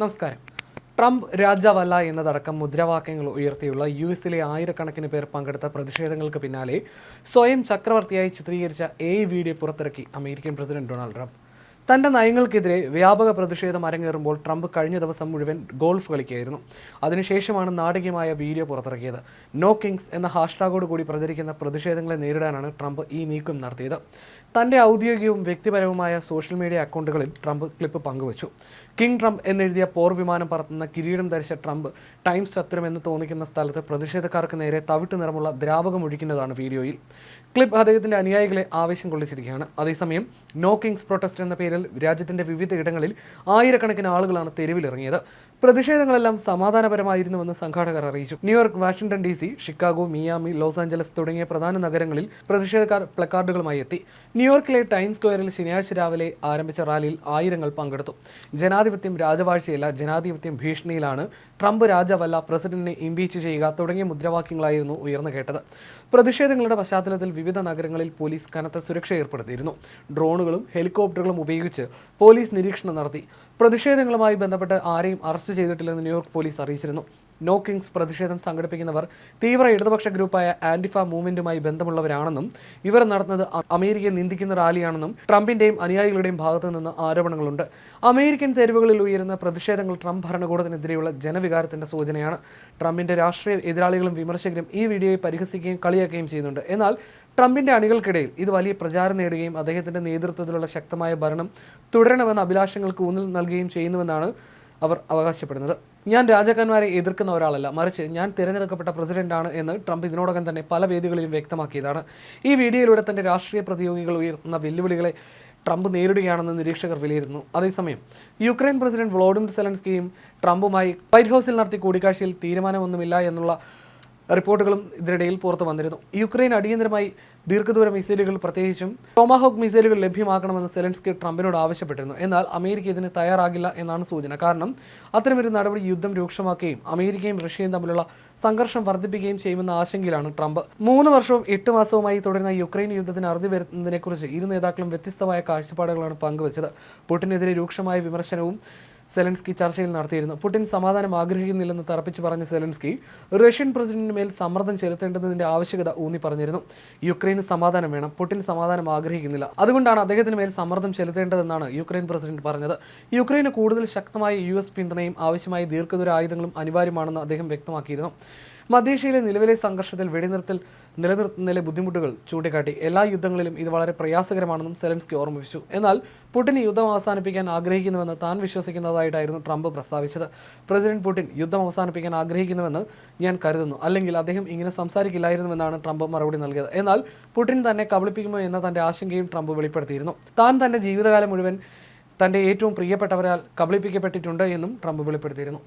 നമസ്കാരം. ട്രംപ് രാജാവല്ല എന്നതടക്കം മുദ്രാവാക്യങ്ങൾ ഉയർത്തിയുള്ള യു എസിലെ ആയിരക്കണക്കിന് പേർ പങ്കെടുത്ത പ്രതിഷേധങ്ങൾക്ക് പിന്നാലെ സ്വയം ചക്രവർത്തിയായി ചിത്രീകരിച്ച എ വീഡിയോ പുറത്തിറക്കി അമേരിക്കൻ പ്രസിഡന്റ് ഡൊണാൾഡ് ട്രംപ്. തന്റെ നയങ്ങൾക്കെതിരെ വ്യാപക പ്രതിഷേധം അരങ്ങേറുമ്പോൾ ട്രംപ് കഴിഞ്ഞ ദിവസം മുഴുവൻ ഗോൾഫ് കളിക്കുകയായിരുന്നു അതിനുശേഷമാണ് നാടകീയമായ വീഡിയോ പുറത്തിറക്കിയത്. നോ കിങ്സ് എന്ന ഹാഷ്ടാഗോട് കൂടി പ്രചരിക്കുന്ന പ്രതിഷേധങ്ങളെ നേരിടാനാണ് ട്രംപ് ഈ നീക്കം നടത്തിയത്. തന്റെ ഔദ്യോഗികവും വ്യക്തിപരവുമായ സോഷ്യൽ മീഡിയ അക്കൗണ്ടുകളിൽ ട്രംപ് ക്ലിപ്പ് പങ്കുവച്ചു. കിങ് ട്രംപ് എന്നെഴുതിയ പോർ വിമാനം പറത്തുന്ന കിരീടം ധരിച്ച ട്രംപ് ടൈംസ് ചത്തുരമെന്ന് തോന്നിക്കുന്ന സ്ഥലത്ത് പ്രതിഷേധക്കാർക്ക് നേരെ തവിട്ട് നിറമുള്ള ദ്രാവകം ഒഴിക്കുന്നതാണ് വീഡിയോയിൽ. ക്ലിപ്പ് അദ്ദേഹത്തിന്റെ അനുയായികളെ ആവേശം കൊള്ളിച്ചിരിക്കുകയാണ്. അതേസമയം നോ കിങ്സ് പ്രൊട്ടസ്റ്റ് എന്ന പേരിൽ രാജ്യത്തിന്റെ വിവിധ ഇടങ്ങളിൽ ആയിരക്കണക്കിന് ആളുകളാണ് തെരുവിലിറങ്ങിയത്. പ്രതിഷേധങ്ങളെല്ലാം സമാധാനപരമായിരുന്നുവെന്ന് സംഘാടകർ അറിയിച്ചു. New York Washington D C Chicago Miami Los Angeles തുടങ്ങിയ പ്രധാന നഗരങ്ങളിൽ പ്രതിഷേധക്കാർ പ്ലക്കാർഡുകളുമായി എത്തി. ന്യൂയോർക്കിലെ ടൈം സ്ക്വയറിൽ ശനിയാഴ്ച രാവിലെ ആരംഭിച്ച റാലിയിൽ ആയിരങ്ങൾ പങ്കെടുത്തു. ജനാധിപത്യം രാജവാഴ്ചയല്ല ജനാധിപത്യം ഭീഷണിയിലാണ് ട്രംപ് രാജാവല്ല പ്രസിഡന്റിനെ ഇംപീച്ച് ചെയ്യുക തുടങ്ങിയ മുദ്രാവാക്യങ്ങളായിരുന്നു ഉയർന്നു കേട്ടത്. പ്രതിഷേധങ്ങളുടെ പശ്ചാത്തലത്തിൽ വിവിധ നഗരങ്ങളിൽ പോലീസ് കനത്ത സുരക്ഷ ഏർപ്പെടുത്തിയിരുന്നു. ഡ്രോണുകളും ഹെലികോപ്റ്ററുകളും ഉപയോഗിച്ച് പോലീസ് നിരീക്ഷണം നടത്തി. പ്രതിഷേധങ്ങളുമായി ബന്ധപ്പെട്ട് ആരെയും അറസ്റ്റ് ചെയ്തിട്ടില്ലെന്ന് ന്യൂയോർക്ക് പോലീസ് അറിയിച്ചിരുന്നു. നോ കിങ്സ് പ്രതിഷേധം സംഘടിപ്പിക്കുന്നവർ തീവ്ര ഇടതുപക്ഷ ഗ്രൂപ്പായ ആന്റിഫ മൂവ്മെന്റുമായി ബന്ധമുള്ളവരാണെന്നും ഇവർ നടത്തുന്നത് അമേരിക്കയെ നിന്ദിക്കുന്ന റാലിയാണെന്നും ട്രംപിന്റെയും അനുയായികളുടെയും ഭാഗത്തു നിന്ന് ആരോപണങ്ങളുണ്ട്. അമേരിക്കൻ തെരുവുകളിൽ ഉയരുന്ന പ്രതിഷേധങ്ങൾ ട്രംപ് ഭരണകൂടത്തിനെതിരെയുള്ള ജനവികാരത്തിന്റെ സൂചനയാണ്. ട്രംപിന്റെ രാഷ്ട്രീയ എതിരാളികളും വിമർശകരും ഈ വീഡിയോയെ പരിഹസിക്കുകയും കളിയാക്കുകയും ചെയ്യുന്നുണ്ട്. എന്നാൽ ട്രംപിന്റെ അണികൾക്കിടയിൽ ഇത് വലിയ പ്രചാരം നേടുകയും അദ്ദേഹത്തിന്റെ നേതൃത്വത്തിലുള്ള ശക്തമായ ഭരണം തുടരണമെന്ന അഭിലാഷങ്ങൾക്ക് ഊന്നൽ നൽകുകയും ചെയ്യുന്നുവെന്നാണ് അവർ അവകാശപ്പെടുന്നത്. ഞാൻ രാജാക്കന്മാരെ എതിർക്കുന്ന ഒരാളല്ല. മറിച്ച് ഞാൻ തിരഞ്ഞെടുക്കപ്പെട്ട പ്രസിഡന്റാണ് എന്ന് ട്രംപ് ഇതിനോടകം തന്നെ പല വേദികളിലും വ്യക്തമാക്കിയതാണ്. ഈ വീഡിയോയിലൂടെ തന്റെ രാഷ്ട്രീയ പ്രതിയോഗികൾ ഉയർത്തുന്ന വെല്ലുവിളികളെ ട്രംപ് നേരിടുകയാണെന്ന് നിരീക്ഷകർ വിലയിരുത്തുന്നു. അതേസമയം യുക്രൈൻ പ്രസിഡന്റ് വ്ളോഡിമിർ സെലൻസ്കിയും ട്രംപുമായി വൈറ്റ് ഹൗസിൽ നടത്തിയ കൂടിക്കാഴ്ചയിൽ തീരുമാനമൊന്നുമില്ല എന്നുള്ള റിപ്പോർട്ടുകളും ഇതിനിടയിൽ പുറത്തു വന്നിരുന്നു. യുക്രൈൻ അടിയന്തരമായി ദീർഘദൂര മിസൈലുകൾ പ്രത്യേകിച്ചും ടോമാഹോക്ക് മിസൈലുകൾ ലഭ്യമാക്കണമെന്ന് സെലൻസ്കി ട്രംപിനോട് ആവശ്യപ്പെട്ടിരുന്നു. എന്നാൽ അമേരിക്ക ഇതിന് തയ്യാറാകില്ല എന്നാണ് സൂചന. കാരണം അത്തരമൊരു നടപടി യുദ്ധം രൂക്ഷമാക്കുകയും അമേരിക്കയും റഷ്യയും തമ്മിലുള്ള സംഘർഷം വർദ്ധിപ്പിക്കുകയും ചെയ്യുമെന്ന ആശങ്കയിലാണ് ട്രംപ്. മൂന്ന് വർഷവും എട്ട് മാസവുമായി തുടരുന്ന യുക്രൈൻ യുദ്ധത്തിന് അറുതി വരുന്നതിനെക്കുറിച്ച് ഇരു നേതാക്കളും വ്യത്യസ്തമായ കാഴ്ചപ്പാടുകളാണ് പങ്കുവച്ചത്. പുടിനെതിരെ രൂക്ഷമായ വിമർശനവും സെലൻസ്കി ചർച്ചയിൽ നടത്തിയിരുന്നു. പുടിൻ സമാധാനം ആഗ്രഹിക്കുന്നില്ലെന്ന് തറപ്പിച്ച് പറഞ്ഞ സെലൻസ്കി റഷ്യൻ പ്രസിഡന്റിന് മേൽ സമ്മർദ്ദം ചെലുത്തേണ്ടതിന്റെ ആവശ്യകത ഊന്നി പറഞ്ഞിരുന്നു. യുക്രൈന് സമാധാനം വേണം. പുടിൻ സമാധാനം ആഗ്രഹിക്കുന്നില്ല. അതുകൊണ്ടാണ് അദ്ദേഹത്തിന് മേൽ സമ്മർദ്ദം ചെലുത്തേണ്ടതെന്നാണ് യുക്രൈൻ പ്രസിഡന്റ് പറഞ്ഞത്. യുക്രൈന് കൂടുതൽ ശക്തമായ യു എസ് പിന്തുണയും ആവശ്യമായ ദീർഘദൂര ആയുധങ്ങളും അനിവാര്യമാണെന്ന് അദ്ദേഹം വ്യക്തമാക്കിയിരുന്നു. മധ്യേഷ്യയിലെ നിലവിലെ സംഘർഷത്തിൽ വെടിനിർത്തൽ നിലനിർത്തുന്നതിലെ ബുദ്ധിമുട്ടുകൾ ചൂണ്ടിക്കാട്ടി. എല്ലാ യുദ്ധങ്ങളിലും ഇത് വളരെ പ്രയാസകരമാണെന്നും സെലൻസ്കി ഓർമ്മിപ്പിച്ചു. എന്നാൽ പുടിൻ യുദ്ധം അവസാനിപ്പിക്കാൻ ആഗ്രഹിക്കുന്നുവെന്ന് താൻ വിശ്വസിക്കുന്നതായിട്ടായിരുന്നു ട്രംപ് പ്രസ്താവിച്ചത്. പ്രസിഡന്റ് പുടിൻ യുദ്ധം അവസാനിപ്പിക്കാൻ ആഗ്രഹിക്കുന്നുവെന്ന് ഞാൻ കരുതുന്നു. അല്ലെങ്കിൽ അദ്ദേഹം ഇങ്ങനെ സംസാരിക്കില്ലായിരുന്നുവെന്നാണ് ട്രംപ് മറുപടി നൽകിയത്. എന്നാൽ പുടിൻ തന്നെ കബളിപ്പിക്കുമോ എന്ന തന്റെ ആശങ്കയും ട്രംപ് വെളിപ്പെടുത്തിയിരുന്നു. താൻ തന്റെ ജീവിതകാലം മുഴുവൻ തന്റെ ഏറ്റവും പ്രിയപ്പെട്ടവരാൽ കബളിപ്പിക്കപ്പെട്ടിട്ടുണ്ട് എന്നും ട്രംപ് വെളിപ്പെടുത്തിയിരുന്നു.